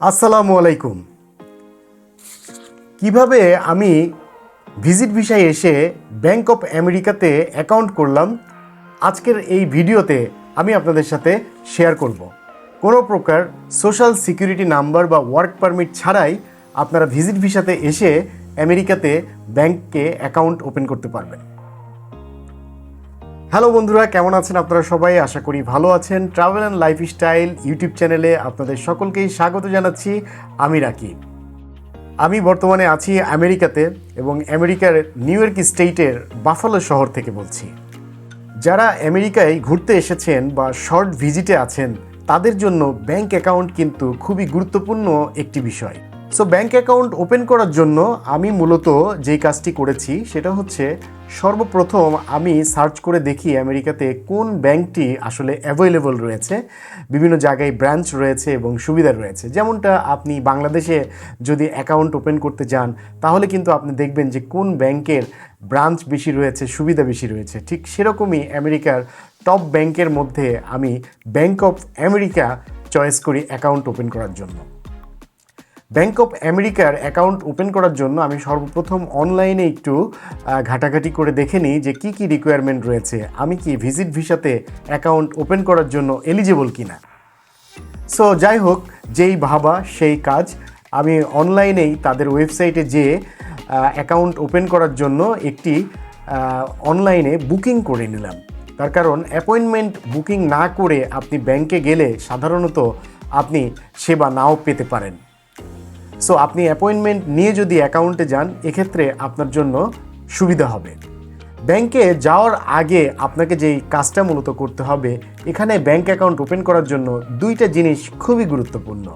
আসসালামু আলাইকুম। কীভাবে আমি ভিজিট ভিসায় এসে ব্যাংক অফ আমেরিকাতে অ্যাকাউন্ট করলাম, আজকের এই ভিডিওতে আমি আপনাদের সাথে শেয়ার করব। কোনো প্রকার সোশ্যাল সিকিউরিটি নাম্বার বা ওয়ার্ক পারমিট ছাড়াই আপনারা ভিজিট ভিসাতে এসে আমেরিকাতে ব্যাংকে অ্যাকাউন্ট ওপেন করতে পারবেন। হ্যালো বন্ধুরা, কেমন আছেন আপনারা সবাই? আশা করি ভালো আছেন। ট্রাভেল অ্যান্ড লাইফস্টাইল ইউটিউব চ্যানেলে আপনাদের সকলকেই স্বাগত জানাচ্ছি। আমি রাকিব। আমি বর্তমানে আছি আমেরিকাতে এবং আমেরিকার নিউ ইয়র্ক স্টেটের বাফালো শহর থেকে বলছি। যারা আমেরিকায় ঘুরতে এসেছেন বা শর্ট ভিজিটে আছেন, তাদের জন্য ব্যাংক অ্যাকাউন্ট কিন্তু খুবই গুরুত্বপূর্ণ একটি বিষয়। সো ব্যাংক অ্যাকাউন্ট ওপেন করার জন্য আমি মূলত যেই কাজটি করেছি সেটা হচ্ছে সর্বপ্রথম আমি সার্চ করে দেখি আমেরিকাতে কোন ব্যাংকটি আসলে অ্যাভেলেবল রয়েছে, বিভিন্ন জায়গায় ব্রাঞ্চ রয়েছে এবং সুবিধা রয়েছে। যেমনটা আপনি বাংলাদেশে যদি অ্যাকাউন্ট ওপেন করতে যান, তাহলে কিন্তু আপনি দেখবেন যে কোন ব্যাংকের ব্রাঞ্চ বেশি রয়েছে, সুবিধা বেশি রয়েছে। ঠিক সেরকমই আমেরিকার টপ ব্যাংকের মধ্যে আমি ব্যাংক অফ আমেরিকা চয়েস করি অ্যাকাউন্ট ওপেন করার জন্য। ব্যাংক অফ আমেরিকার অ্যাকাউন্ট ওপেন করার জন্য আমি সর্বপ্রথম অনলাইনে একটু ঘাটাঘাটি করে দেখে নিই যে কী কী রিকোয়ারমেন্ট রয়েছে। আমি কি ভিজিট ভিসাতে অ্যাকাউন্ট ওপেন করার জন্য এলিজেবল কিনা? সো যাই হোক, যেই ভাবা, সেই কাজ। আমি অনলাইনেই তাদের ওয়েবসাইটে যেয়ে অ্যাকাউন্ট ওপেন করার জন্য একটি অনলাইনে বুকিং করে নিলাম। তার কারণ অ্যাপয়েন্টমেন্ট বুকিং না করে আপনি ব্যাংকে গেলে সাধারণত আপনি সেবা নাও পেতে পারেন। সো আপনি অ্যাপয়েন্টমেন্ট নিয়ে যদি অ্যাকাউন্টে যান, এক্ষেত্রে আপনার জন্য সুবিধা হবে। ব্যাংকে যাওয়ার আগে আপনাকে যেই কাজটা মূলত করতে হবে, এখানে ব্যাংক অ্যাকাউন্ট ওপেন করার জন্য দুইটা জিনিস খুবই গুরুত্বপূর্ণ।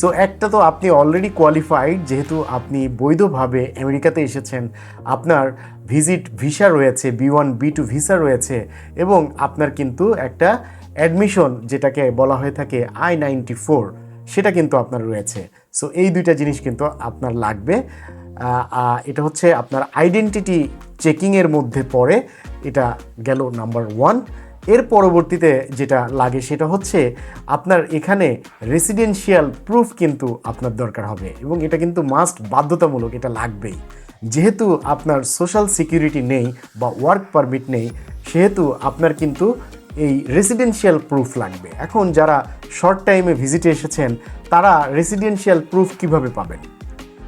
সো একটা তো আপনি অলরেডি কোয়ালিফাইড যেহেতু আপনি বৈধভাবে আমেরিকাতে এসেছেন, আপনার ভিজিট ভিসা রয়েছে B one B two visa রয়েছে, এবং আপনার কিন্তু একটা অ্যাডমিশন যেটাকে বলা হয়ে থাকে আই নাইনটি ফোর সেটা কিন্তু আপনার রয়েছে। সো এই দুইটা জিনিস কিন্তু আপনার লাগবে। এটা হচ্ছে আপনার আইডেন্টিটি চেকিংয়ের মধ্যে পড়ে। এটা গেল নাম্বার ওয়ানের পরবর্তীতে যেটা লাগে সেটা হচ্ছে আপনার এখানে রেসিডেন্সিয়াল প্রুফ কিন্তু আপনার দরকার হবে এবং এটা কিন্তু মাস্ট বাধ্যতামূলক এটা লাগবেই। যেহেতু আপনার সোশ্যাল সিকিউরিটি নেই বা ওয়ার্ক পারমিট নেই, সেহেতু আপনার কিন্তু এই রেসিডেন্সিয়াল প্রুফ লাগবে। এখন যারা শর্ট টাইমে ভিজিটে এসেছেন, তারা রেসিডেন্সিয়াল প্রুফ কীভাবে পাবেন?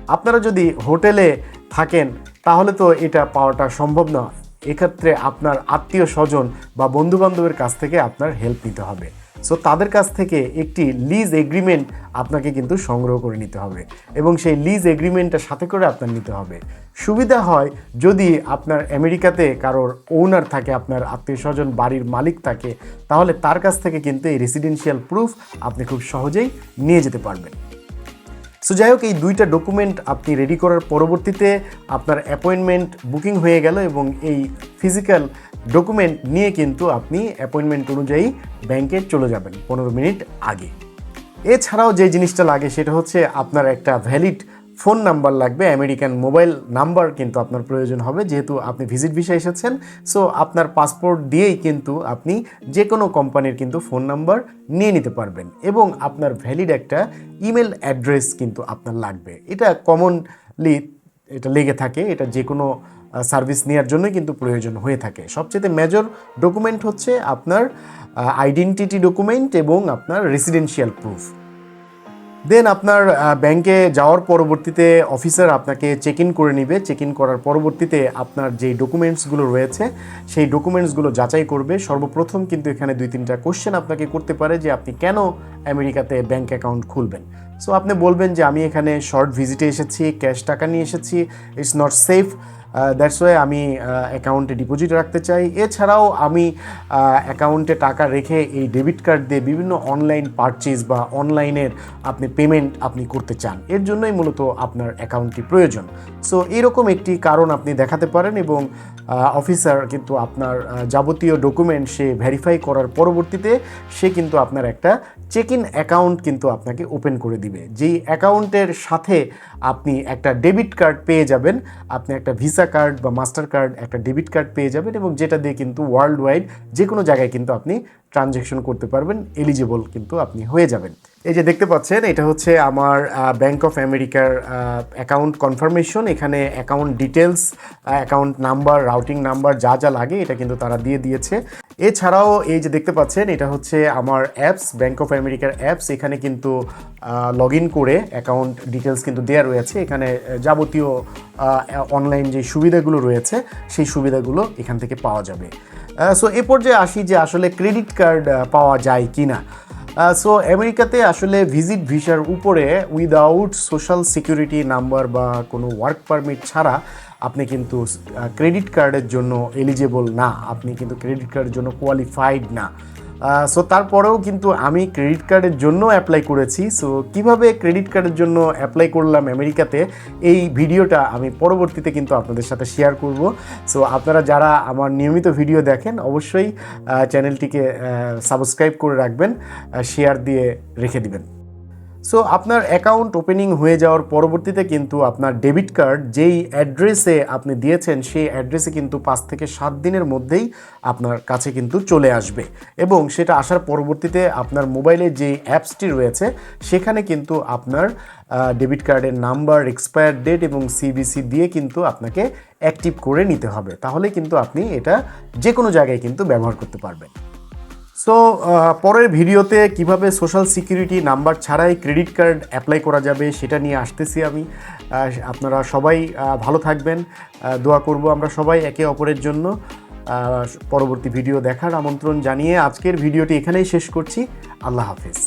আপনারা যদি হোটেলে থাকেন, তাহলে তো এটা পাওয়াটা সম্ভব নয়। এক্ষেত্রে আপনার আত্মীয় স্বজন বা বন্ধুবান্ধবের কাছ থেকে আপনার হেল্প নিতে হবে। সো তাদের কাছ থেকে একটি লিজ এগ্রিমেন্ট আপনাকে কিন্তু সংগ্রহ করে নিতে হবে এবং সেই লিজ এগ্রিমেন্টটা সাথে করে আপনার নিতে হবে। সুবিধা হয় যদি আপনার আমেরিকাতে কারোর ওনার থাকে, আপনার আত্মীয় স্বজন বাড়ির মালিক থাকে, তাহলে তার কাছ থেকে কিন্তু এই রেসিডেন্সিয়াল প্রুফ আপনি খুব সহজেই নিয়ে যেতে পারবেন। সো যাই হোক, এই দুইটা ডকুমেন্ট আপনি রেডি করার পরবর্তীতে আপনার অ্যাপয়েন্টমেন্ট বুকিং হয়ে গেল এবং এই ফিজিক্যাল ডকুমেন্ট নিয়ে কিন্তু আপনি অ্যাপয়েন্টমেন্ট অনুযায়ী ব্যাংকে চলে যাবেন পনেরো মিনিট আগে। এছাড়াও যে জিনিসটা লাগে সেটা হচ্ছে আপনার একটা ভ্যালিড ফোন নাম্বার লাগবে, আমেরিকান মোবাইল নাম্বার কিন্তু আপনার প্রয়োজন হবে, যেহেতু আপনি ভিজিট ভিসা এসেছেন। সো আপনার পাসপোর্ট দিয়েই কিন্তু আপনি যে কোনো কোম্পানির কিন্তু ফোন নাম্বার নিয়ে নিতে পারবেন এবং আপনার ভ্যালিড একটা ইমেল অ্যাড্রেস কিন্তু আপনার লাগবে। এটা কমনলি এটা লেগে থাকে, এটা যে কোনো সার্ভিস নেওয়ার জন্য কিন্তু প্রয়োজন হয়ে থাকে। সবচেয়ে মেজর ডকুমেন্ট হচ্ছে আপনার আইডেন্টিটি ডকুমেন্ট এবং আপনার রেসিডেন্সিয়াল প্রুফ দেন আপনার ব্যাংকে যাওয়ার পরবর্তীতে অফিসার আপনাকে চেক ইন করে নিবে। চেক ইন করার পরবর্তীতে আপনার যেই ডকুমেন্টসগুলো রয়েছে, সেই ডকুমেন্টসগুলো যাচাই করবে। সর্বপ্রথম কিন্তু এখানে দুই, তিনটা কোশ্চেন আপনাকে করতে পারে যে আপনি কেন আমেরিকাতে ব্যাংক অ্যাকাউন্ট খুলবেন। সো আপনি বলবেন যে আমি এখানে শর্ট ভিজিটে এসেছি ক্যাশ টাকা নিয়ে এসেছি it's not safe that's way আমি অ্যাকাউন্টে ডিপোজিট রাখতে চাই। এছাড়াও আমি অ্যাকাউন্টে টাকা রেখে এই ডেবিট কার্ড দিয়ে বিভিন্ন অনলাইন পারচেজ বা অনলাইনের আপনি পেমেন্ট আপনি করতে চান। এর জন্যই মূলত আপনার অ্যাকাউন্টটি প্রয়োজন। সো এরকম একটি কারণ আপনি দেখাতে পারেন এবং অফিসার কিন্তু আপনার যাবতীয় ডকুমেন্ট সে ভেরিফাই করার পরবর্তীতে সে কিন্তু আপনার একটা চেক ইন অ্যাকাউন্ট কিন্তু আপনাকে ওপেন করে দিবে। যেই অ্যাকাউন্টের সাথে আপনি একটা ডেবিট কার্ড পেয়ে যাবেন, আপনি একটা ভিসা কার্ড বা মাস্টার কার্ড একটা ডেবিট কার্ড পেয়ে যাবেন এবং যেটা দিয়ে কিন্তু ওয়ার্ল্ড ওয়াইড যে কোনো জায়গায় কিন্তু আপনি ট্রানজ্যাকশন করতে পারবেন এলিজিবল কিন্তু আপনি হয়ে যাবেন। এই যে দেখতে পাচ্ছেন, এটা হচ্ছে আমার ব্যাংক অফ আমেরিকার অ্যাকাউন্ট কনফার্মেশন এখানে account details account number routing number যা যা লাগে, এটা কিন্তু তারা দিয়ে দিয়েছে। এছাড়াও এই যে দেখতে পাচ্ছেন, এটা হচ্ছে আমার অ্যাপস ব্যাংক অফ আমেরিকার অ্যাপস এখানে কিন্তু লগ ইন করে অ্যাকাউন্ট ডিটেলস কিন্তু দেওয়া রয়েছে। এখানে যাবতীয় অনলাইন যে সুবিধাগুলো রয়েছে, সেই সুবিধাগুলো এখান থেকে পাওয়া যাবে। সো এ পর্যায়ে আসি যে আসলে ক্রেডিট কার্ড পাওয়া যায় কি না সো আমেরিকাতে আসলে ভিজিট ভিসার উপরে উইদাউট সোশ্যাল সিকিউরিটি নাম্বার বা কোনো ওয়ার্ক পারমিট ছাড়া আপনি কিন্তু ক্রেডিট কার্ডের জন্য এলিজেবল না। আপনি কিন্তু ক্রেডিট কার্ডের জন্য কোয়ালিফাইড না। সো তারপরেও কিন্তু আমি ক্রেডিট কার্ডের জন্য অ্যাপ্লাই করেছি। সো কীভাবে ক্রেডিট কার্ডের জন্য অ্যাপ্লাই করলাম আমেরিকাতে, এই ভিডিওটা আমি পরবর্তীতে কিন্তু আপনাদের সাথে শেয়ার করব। সো আপনারা যারা আমার নিয়মিত ভিডিও দেখেন, অবশ্যই চ্যানেলটিকে সাবস্ক্রাইব করে রাখবেন শেয়ার দিয়ে রেখে দিবেন। সো আপনার অ্যাকাউন্ট ওপেনিং হয়ে যাওয়ার পরবর্তীতে কিন্তু আপনার ডেবিট কার্ড যেই অ্যাড্রেসে আপনি দিয়েছেন, সেই অ্যাড্রেসে কিন্তু পাঁচ থেকে সাত দিনের মধ্যেই আপনার কাছে কিন্তু চলে আসবে। এবং সেটা আসার পরবর্তীতে আপনার মোবাইলে যে অ্যাপসটি রয়েছে, সেখানে কিন্তু আপনার ডেবিট কার্ডের নাম্বার এক্সপায়ার ডেট এবং সিবিসি দিয়ে কিন্তু আপনাকে অ্যাক্টিভ করে নিতে হবে। তাহলে কিন্তু আপনি এটা যে কোনো জায়গায় কিন্তু ব্যবহার করতে পারবেন। সো পরের ভিডিওতে কীভাবে সোশ্যাল সিকিউরিটি নাম্বার ছাড়াই ক্রেডিট কার্ড অ্যাপ্লাই করা যাবে সেটা নিয়ে আসতেছি আমি। আপনারা সবাই ভালো থাকবেন। দোয়া করব আমরা সবাই একে অপরের জন্য। পরবর্তী ভিডিও দেখার আমন্ত্রণ জানিয়ে আজকের ভিডিওটি এখানেই শেষ করছি। আল্লাহ হাফিজ।